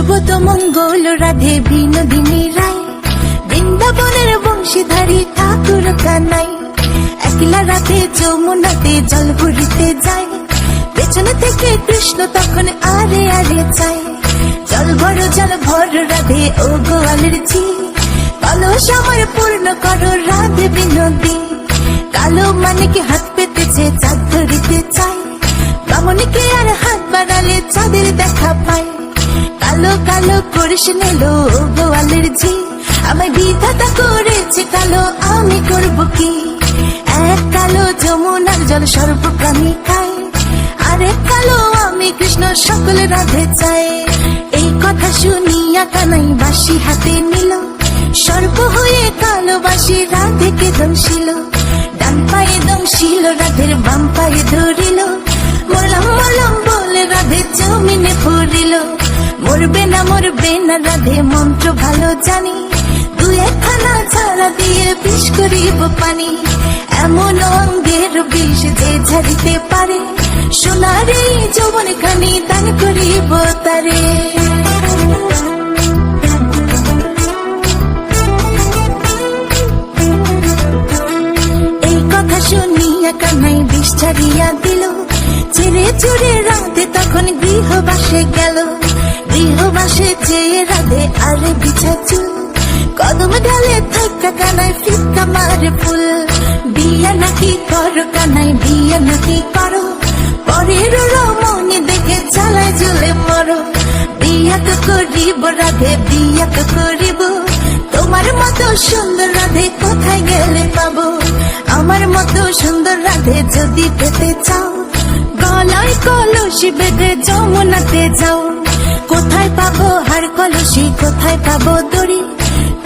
জগত মঙ্গল রাধে বিনোদিনী রায়। বৃন্দাবনের বংশীধারী ঠাকুর কানাই। একলা রাতে যমুনাতে জল ভরিতে যায়। পেছনে থেকে কৃষ্ণ তখন আরে আরে চায়। জল ভর জল ভর রাধে, ও গোয়ালের ঝি কলস আমার পূর্ণ করো রাধে বিনোদী কালো মানে কি হাত পেতেছে, চাঁদ ধরিতে চায়। বামনিকে আর হাত বাড়ালে চাঁদের দেখা পায়। কালো কালো করিস নিলো গোয়ালের ঝি। আমায় বিধাতা করেছে কালো, আমি করব কি? এক কালো যমুনার জল সর্বপ্রাণী খায়, আরে কালো আমি কৃষ্ণ সকল রাধে চাই। এই কথা শুনিয়া কানাই বাসি হাতে নিল, সর্ব হয়ে কালো বাসি রাধেকে দংশিল। ডান পায়ে দংশিল, রাধের বাম পায়ে ধরিল মরলাম মরলাম বলে রাধে জমিনে পড়িল মরবে না মরবে না, রাধে মন্ত্র ভালো জানি। দু একখানা ছাড়া দিয়ে বিষ করিব পানি। এমন অঙ্গের বিষ যে ঝাড়িতে পারে। সোনারে যৌবন খানি দান করিব তারে। কানাই বিষ ছাড়িয়া দিল। ছেড়ে চুরে রাতে তখন গৃহবাসে গেল। গৃহবাসে চেয়ে রাধে আরে বিছা চুল কদম ডালে থাকা কানাই ফিক্কা মারে ফুল। বিয়া নাকি করো কানাই বিয়া নাকি করো? পরের রমণী দেখে চালায় জলে মরো। বিয়া তো করিব রাধে, বিয়া তো করিব। তোমার মতো সুন্দর রাধে কোথায় গেলে পাবো? মতো সুন্দর রাধে যদি পেতে চাও, গলায় কলসি বেঁধে যমুনাতে যাও। কোথায় পাবো হার কলসি, কোথায় পাবো দড়ি?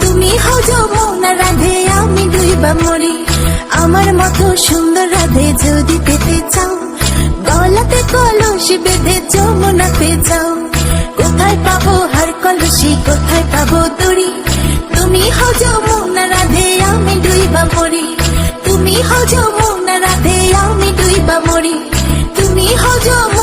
তুমি হও যমুনা রাধে, আমি দুইবা মরি। আমার মতো সুন্দর রাধে যদি পেতে চাও, গলাতে কলসি বেঁধে যমুনাতে যাও। কোথায় পাবো হার কলসি, কোথায় পাবো দড়ি? তুমি হও যমুনা রাধে, আমি দুইবা মরি। তুমি হজো মোনা রাধে আমি দুই বা মরি তুমি হজম